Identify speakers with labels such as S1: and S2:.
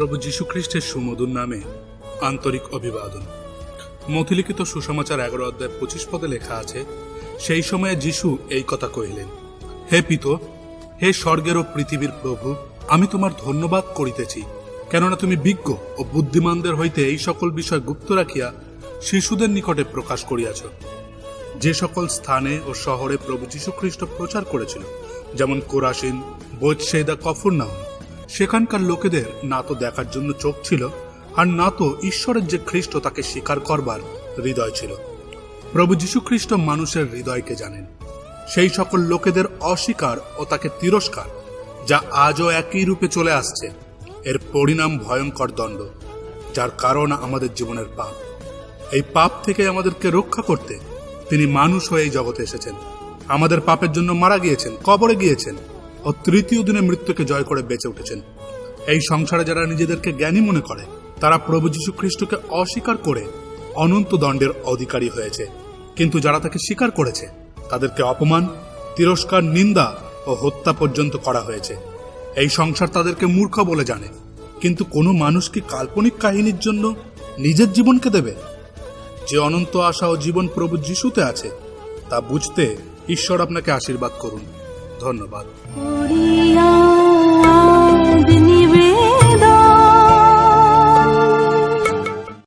S1: প্রভু যীশুখ্রিস্টের সুমধুর নামে আন্তরিক অভিবাদন। মথিলিখিত সুসমাচার এগারো অধ্যায় পঁচিশ পদে লেখা আছে, সেই সময়ে যিশু এই কথা কহিলেন, হে পিত হে স্বর্গের ও পৃথিবীর প্রভু, আমি তোমার ধন্যবাদ করিতেছি, কেননা তুমি বিজ্ঞ ও বুদ্ধিমানদের হইতে এই সকল বিষয় গুপ্ত রাখিয়া শিশুদের নিকটে প্রকাশ করিয়াছ। যে সকল স্থানে ও শহরে প্রভু যীশুখ্রিস্ট প্রচার করেছিল, যেমন কোরাসিন বৈৎসেদা কফরনাম সেখানকার লোকেদের না তো দেখার জন্য চোখ ছিল, আর না তো ঈশ্বরের যে খ্রিস্ট তাকে স্বীকার করবার হৃদয় ছিল। প্রভু যীশুখ্রিস্ট মানুষের হৃদয়কে জানেন। সেই সকল লোকেদের অস্বীকার ও তাকে তিরস্কার, যা আজও একই রূপে চলে আসছে। এর পরিণাম ভয়ঙ্কর দণ্ড, যার কারণ আমাদের জীবনের পাপ। এই পাপ থেকে আমাদেরকে রক্ষা করতে তিনি মানুষ হয়ে এই জগতে এসেছেন। আমাদের পাপের জন্য মারা গিয়েছেন, কবরে গিয়েছেন। ও তৃতীয় দিনে মৃত্যুকে জয় করে বেঁচে উঠেছেন। এই সংসারে যারা নিজেদেরকে জ্ঞানী মনে করে, তারা প্রভু যীশু খ্রিস্টকে অস্বীকার করে অনন্ত দণ্ডের অধিকারী হয়েছে। কিন্তু যারা তাকে স্বীকার করেছে, তাদেরকে অপমান, তিরস্কার, নিন্দা ও হত্যা পর্যন্ত করা হয়েছে। এই সংসার তাদেরকে মূর্খ বলে জানে। কিন্তু কোনো মানুষ কি কাল্পনিক কাহিনীর জন্য নিজের জীবনকে দেবে? যে অনন্ত আশা ও জীবন প্রভু যিশুতে আছে, তা বুঝতে ঈশ্বর আপনাকে আশীর্বাদ করুন। ধন্যবাদ।